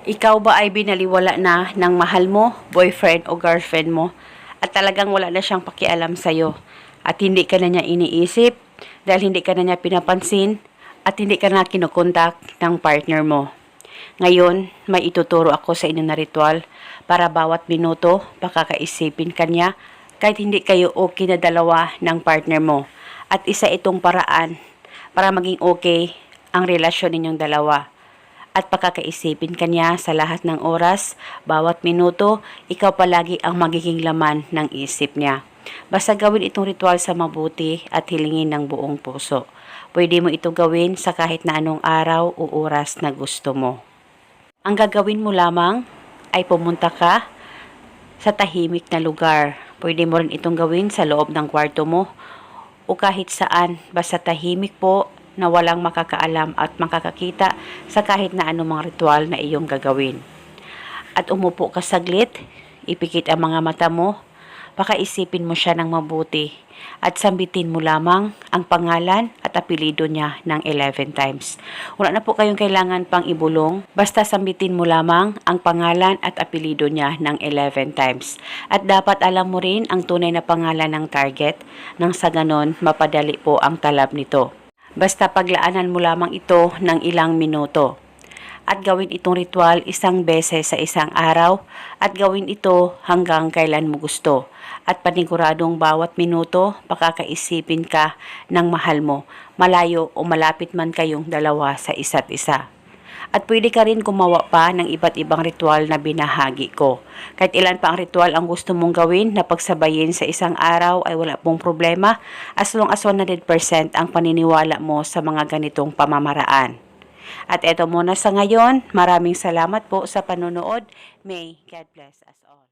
Ikaw ba ay binaliwala na ng mahal mo, boyfriend o girlfriend mo at talagang wala na siyang pakialam sa'yo at hindi ka na niya iniisip dahil hindi ka na niya pinapansin at hindi ka na kinukontak ng partner mo. Ngayon, may ituturo ako sa inyo na ritual para bawat minuto pakakaisipin ka niya kahit hindi kayo okay na dalawa ng partner mo. At isa itong paraan para maging okay ang relasyon ninyong dalawa at pakakaisipin ka niya sa lahat ng oras, bawat minuto, ikaw palagi ang magiging laman ng isip niya. Basta gawin itong ritual sa mabuti at hilingin ng buong puso. Pwede mo ito gawin sa kahit na anong araw o oras na gusto mo. Ang gagawin mo lamang ay pumunta ka sa tahimik na lugar. Pwede mo rin itong gawin sa loob ng kwarto mo o kahit saan, basta tahimik po na walang makakaalam at makakakita sa kahit na anumang ritual na iyong gagawin. At umupo ka saglit, ipikit ang mga mata mo, pakaisipin mo siya ng mabuti at sambitin mo lamang ang pangalan at apelido niya ng 11 times. Wala na po kayong kailangan pang ibulong, basta sambitin mo lamang ang pangalan at apelido niya ng 11 times. At dapat alam mo rin ang tunay na pangalan ng target nang sa ganon mapadali po ang talab nito. Basta paglaanan mo lamang ito ng ilang minuto at gawin itong ritual isang beses sa isang araw at gawin ito hanggang kailan mo gusto. At paniguradong bawat minuto, pakakaisipin ka ng mahal mo, malayo o malapit man kayong dalawa sa isa't isa. At pwede ka rin gumawa pa ng iba't ibang ritual na binahagi ko. Kahit ilan pa ang ritual ang gusto mong gawin na pagsabayin sa isang araw ay wala pong problema as long as 100% ang paniniwala mo sa mga ganitong pamamaraan. At eto muna sa ngayon, maraming salamat po sa panonood. May God bless us all.